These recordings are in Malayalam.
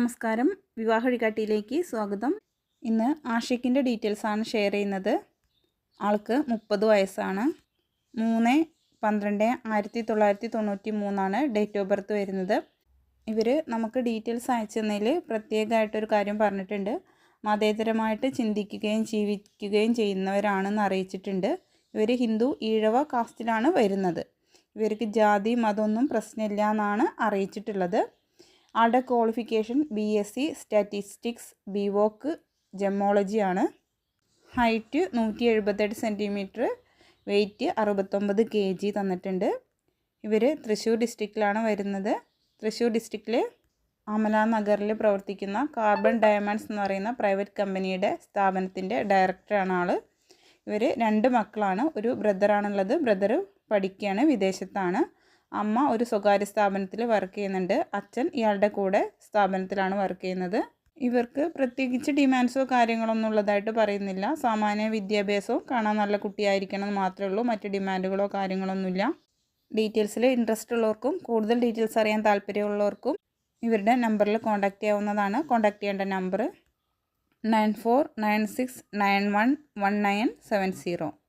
നമസ്കാരം. വിവാഹ വഴികാട്ടിയിലേക്ക് സ്വാഗതം. ഇന്ന് ആഷിക്കിന്റെ ഡീറ്റെയിൽസാണ് ഷെയർ ചെയ്യുന്നത്. ആൾക്ക് മുപ്പത് വയസ്സാണ്. മൂന്ന് പന്ത്രണ്ട് ആയിരത്തി തൊള്ളായിരത്തി തൊണ്ണൂറ്റി മൂന്നാണ് ഡേറ്റ് ഓഫ് ബർത്ത് വരുന്നത്. ഇവർ നമുക്ക് ഡീറ്റെയിൽസ് അയച്ചു തന്നതിൽ പ്രത്യേകമായിട്ടൊരു കാര്യം പറഞ്ഞിട്ടുണ്ട്. മതേതരമായിട്ട് ചിന്തിക്കുകയും ജീവിക്കുകയും ചെയ്യുന്നവരാണെന്ന് അറിയിച്ചിട്ടുണ്ട്. ഇവർ ഹിന്ദു ഈഴവ കാസ്റ്റിലാണ് വരുന്നത്. ഇവർക്ക് ജാതി മതമൊന്നും പ്രശ്നമില്ല എന്നാണ് അറിയിച്ചിട്ടുള്ളത്. ആളുടെ qualification B S C statistics B voc ജെമോളജിയാണ് height നൂറ്റി എഴുപത്തെട്ട് സെന്റിമീറ്റർ വെയ്റ്റ് അറുപത്തൊമ്പത് കെ ജി തന്നിട്ടുണ്ട്. ഇവർ തൃശ്ശൂർ ഡിസ്ട്രിക്റ്റിലാണ് വരുന്നത്. തൃശ്ശൂർ ഡിസ്ട്രിക്റ്റിൽ അമല നഗറിൽ പ്രവർത്തിക്കുന്ന കാർബൺ ഡയമണ്ട്സ് എന്ന് പറയുന്ന പ്രൈവറ്റ് കമ്പനിയുടെ സ്ഥാപനത്തിന്റെ ഡയറക്ടറാണ് ആൾ ഇവർ രണ്ട് മക്കളാണ്. ഒരു ബ്രദറാണുള്ളത് ബ്രദർ പഠിക്കുകയാണ് വിദേശത്താണ്. അമ്മ ഒരു സ്വകാര്യ സ്ഥാപനത്തിൽ വർക്ക് ചെയ്യുന്നുണ്ട്. അച്ഛൻ ഇയാളുടെ കൂടെ സ്ഥാപനത്തിലാണ് വർക്ക് ചെയ്യുന്നത്. ഇവർക്ക് പ്രത്യേകിച്ച് ഡിമാൻഡ്സോ കാര്യങ്ങളൊന്നും ഉള്ളതായിട്ട് പറയുന്നില്ല. സാമാന്യ വിദ്യാഭ്യാസവും കാണാൻ നല്ല കുട്ടിയായിരിക്കണം എന്ന് മാത്രമേ ഉള്ളൂ. മറ്റ് ഡിമാൻഡുകളോ കാര്യങ്ങളൊന്നുമില്ല ഡീറ്റെയിൽസിൽ ഇൻട്രസ്റ്റ് ഉള്ളവർക്കും കൂടുതൽ ഡീറ്റെയിൽസ് അറിയാൻ താല്പര്യമുള്ളവർക്കും ഇവരുടെ നമ്പറിൽ കോൺടാക്റ്റ് ചെയ്യാവുന്നതാണ്. കോൺടാക്റ്റ് ചെയ്യേണ്ട number nine four nine six nine one one nine seven zero.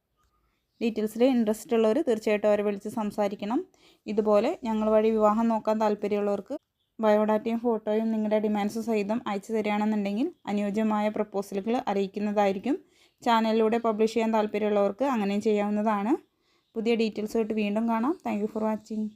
ഡീറ്റെയിൽസിൽ interest ഉള്ളവർ തീർച്ചയായിട്ടും അവരെ വിളിച്ച് സംസാരിക്കണം. ഇതുപോലെ ഞങ്ങൾ വഴി വിവാഹം നോക്കാൻ താല്പര്യമുള്ളവർക്ക് ബയോഡാറ്റയും ഫോട്ടോയും നിങ്ങളുടെ ഡിമാൻഡ്സ് സഹിതം അയച്ചു തരികയാണെന്നുണ്ടെങ്കിൽ അനുയോജ്യമായ പ്രപ്പോസലുകൾ അറിയിക്കുന്നതായിരിക്കും. ചാനലിലൂടെ പബ്ലിഷ് ചെയ്യാൻ താല്പര്യമുള്ളവർക്ക് അങ്ങനെയും ചെയ്യാവുന്നതാണ്. പുതിയ ഡീറ്റെയിൽസുമായിട്ട് വീണ്ടും കാണാം. Thank for watching.